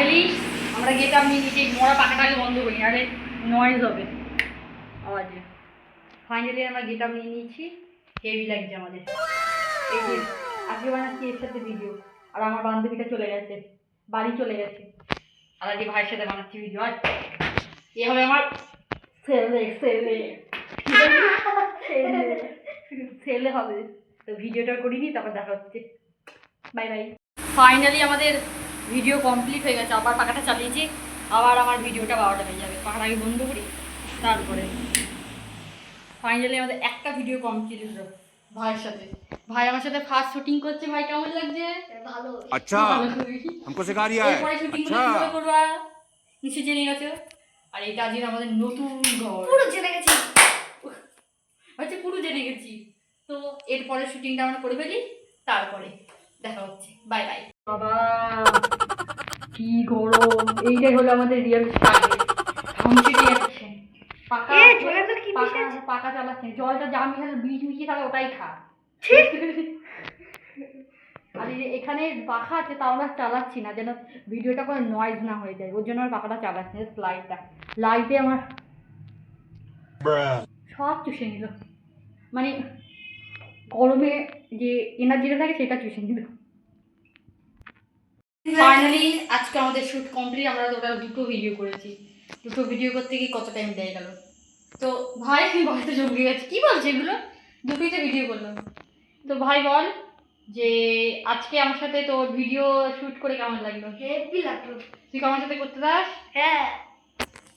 Finally আমরা getup নিয়ে নিচে মরা পাখাটাকে বন্ধ করি আরে নয়েজ হবে। আওয়াজে ফাইনালি আমরা গেটআপ নিয়ে নিয়েছি হেভি লাগছে আমাদের। এই যে, আজকে বানাচ্ছি এর সাথে ভিডিও আর আমার বান্ধবীটা চলে গেছে, বাড়ি চলে গেছে। আর আজকে ভাইয়ের সাথে বানাচ্ছি ভিডিও আর এ হবে আমার ছেলে ছেলে। ছেলে। হবে। তো ভিডিওটা করিনি, তারপর দেখা হচ্ছে। বাই বাই ফাইনালি আমাদের ভিডিও কমপ্লিট হয়ে গেছে আবার পাখাটা চালিয়েছি আবার আমার ভিডিওটা বারোটা হয়ে যাবে পাখাটা আগে বন্ধ করি তারপরে ফাইনালি আমাদের একটা ভিডিও কমপ্লিট হলো ভাইয়ের সাথে ভাই আমার সাথে ফার্স্ট শুটিং করছে ভাই কেমন লাগছে ভালো अच्छा ভালো খুবই। हमको सिखा रिया है এরপরে শুটিং अच्छा কিভাবে করবা নিশ্চয় জেনে গেছো আর এটা আজকে আমাদের নতুন ঘর পুরো জেনে গেছি হচ্ছে পুরো জেনে গেছি তো এরপরে শুটিংটা আমরা করে ফেলি তারপরে দেখা হচ্ছে বাই বাই বাবা কি গরম এইটাই হলো আমাদের রিয়েল স্ট্রাগল ঘামছিটে যাচ্ছে পাকা পাকা পাকা চালাচ্ছে জলটা যা মিশালে বীজ মিশিয়ে তাহলে ওটাই খা। আর এই যে এখানে পাখা আছে তাও আমরা চালাচ্ছি না যেন ভিডিওটা কোনো নয়েজ না হয়ে যায়। ওর জন্য আমার পাখাটা চালাচ্ছি না লাইটটা লাইটে আমার সব চুষে নিল। মানে গরমে যে এনার্জিটা থাকে সেটা চুষে নিল। ফাইনালি আজকে আমাদের শ্যুট কমপ্লিট আমরা টোটাল দুটো ভিডিও করেছি। দুটো ভিডিও করতে গিয়ে কত টাইম লেগে গেল। তো ভাই বাড়িতে জমকে গেছে। কি বলছে এগুলো? দুটোই তো ভিডিও করলাম। তো ভাই বল যে আজকে আমার সাথে তোর ভিডিও শ্যুট করে কেমন লাগল? হেভি লাগল। তুই আমার সাথে করতে দাস হ্যাঁ।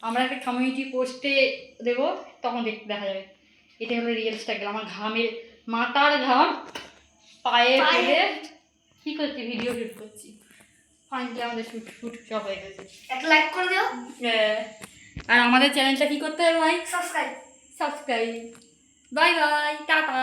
আমরা একটা কমিউনিটি পোস্টে দেবো তখন দেখতে দেখা যাবে। এটা হলো রিয়েল স্ট্রাগল আমার ঘামের মাথার ঘাম পায়ে পায়ে। ফেলে কি করছি? ভিডিও শুট করছি। ফাইনালি আমাদের শুট শুট সব হয়ে গেছে। একটা লাইক করে দিও। হ্যাঁ। আর আমাদের চ্যানেলটা কি করতে হবে ভাই? Subscribe subscribe bye bye ta-ta.